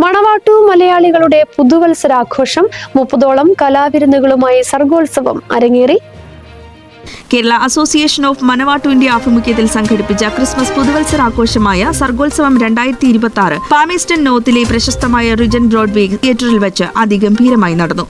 മണവാട്ടു മലയാളികളുടെ പുതുവത്സരാഘോഷം മുപ്പതോളം കലാവിരുന്നുകളുമായി സർഗോത്സവം അരങ്ങേറി. കേരള അസോസിയേഷൻ ഓഫ് മണവാട്ടുവിന്റെ ആഭിമുഖ്യത്തിൽ സംഘടിപ്പിച്ച ക്രിസ്മസ് പുതുവത്സരാഘോഷമായ സർഗോത്സവം രണ്ടായിരത്തി ഇരുപത്തി ആറ് പാമേസ്റ്റൺ നോർത്തിലെ പ്രശസ്തമായ റിജൻ ബ്രോഡ്വേ തിയേറ്ററിൽ വെച്ച് അതിഗംഭീരമായി നടന്നു.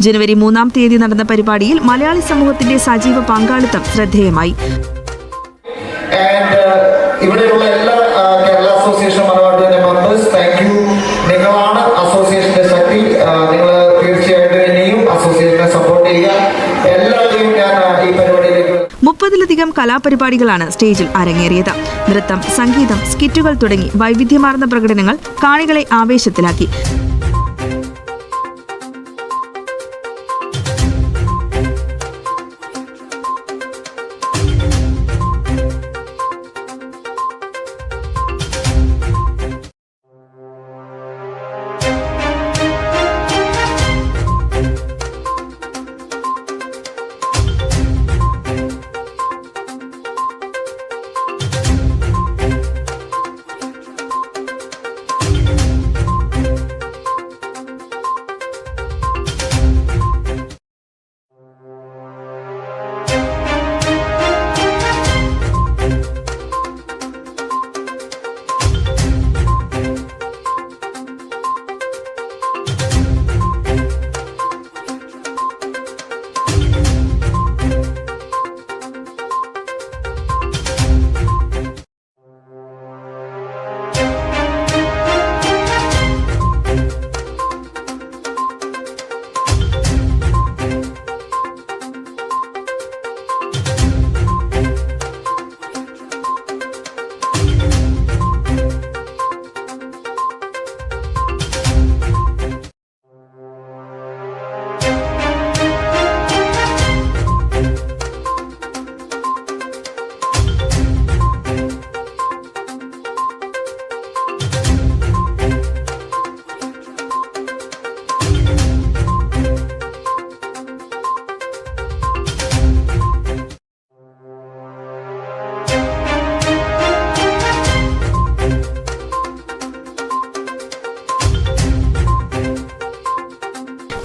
ജനുവരി മൂന്നാം തീയതി നടന്ന പരിപാടിയിൽ മലയാളി സമൂഹത്തിന്റെ സജീവ പങ്കാളിത്തം ശ്രദ്ധേയമായി. ആൻഡ് ഇവിടെയുള്ള കേരള അസോസിയേഷൻ മലവാട്ടിന്റെ മെമ്പേഴ്സ് താങ്ക് യു നിങ്ങളാണ് അസോസിയേഷന്റെ ശക്തി. നിങ്ങൾ തീർച്ചയായിട്ടും ഇനിയും അസോസിയേഷനെ സപ്പോർട്ട് ചെയ്യുക. എല്ലാവരെയും ഞാൻ ഈ പരിപാടിയിലേക്ക് മുപ്പതിലധികം കലാപരിപാടികളാണ് സ്റ്റേജിൽ അരങ്ങേറിയത്. നൃത്തം സംഗീതം സ്കിറ്റുകൾ തുടങ്ങി വൈവിധ്യമാർന്ന പ്രകടനങ്ങൾ കാണികളെ ആവേശത്തിലാക്കി.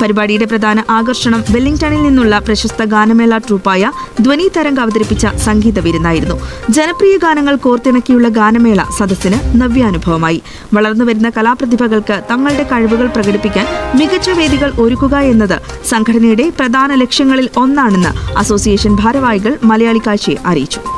പരിപാടിയുടെ പ്രധാന ആകർഷണം വെല്ലിംഗ്ടണിൽ നിന്നുള്ള പ്രശസ്ത ഗാനമേള ട്രൂപ്പായ ധ്വനി തരംഗ് അവതരിപ്പിച്ച സംഗീത വിരുന്നായിരുന്നു. ജനപ്രിയ ഗാനങ്ങൾ കോർത്തിണക്കിയുള്ള ഗാനമേള സദസ്സിന് നവ്യാനുഭവമായി. വളർന്നുവരുന്ന കലാപ്രതിഭകൾക്ക് തങ്ങളുടെ കഴിവുകൾ പ്രകടിപ്പിക്കാൻ മികച്ച വേദികൾ ഒരുക്കുക എന്നത് സംഘടനയുടെ പ്രധാന ലക്ഷ്യങ്ങളിൽ ഒന്നാണെന്ന് അസോസിയേഷൻ ഭാരവാഹികൾ മലയാളി കാഴ്ചയെ അറിയിച്ചു.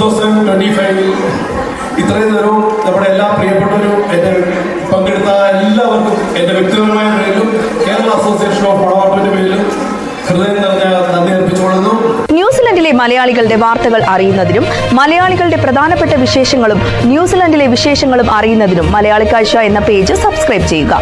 തൗസൻഡ് ട്വന്റി ഫൈവിൽ ഇത്രയും നേരവും നമ്മുടെ എല്ലാ പ്രിയപ്പെട്ടവരും എന്റെ പങ്കെടുത്ത എല്ലാവർക്കും എന്റെ വ്യക്തിപരമായ പേരിലും കേരള അസോസിയേഷൻ ഓഫ് പണവാട്ടിന്റെ പേരിലും ഹൃദയം നിറഞ്ഞ നന്ദി അർപ്പിച്ചുകൊള്ളുന്നു. ന്യൂസിലൻഡിലെ മലയാളികളുടെ വാർത്തകൾ അറിയുന്നതിനും മലയാളികളുടെ പ്രധാനപ്പെട്ട വിശേഷങ്ങളും ന്യൂസിലൻഡിലെ വിശേഷങ്ങളും അറിയുന്നതിനും മലയാളി കാഴ്ച എന്ന പേജ് സബ്സ്ക്രൈബ് ചെയ്യുക.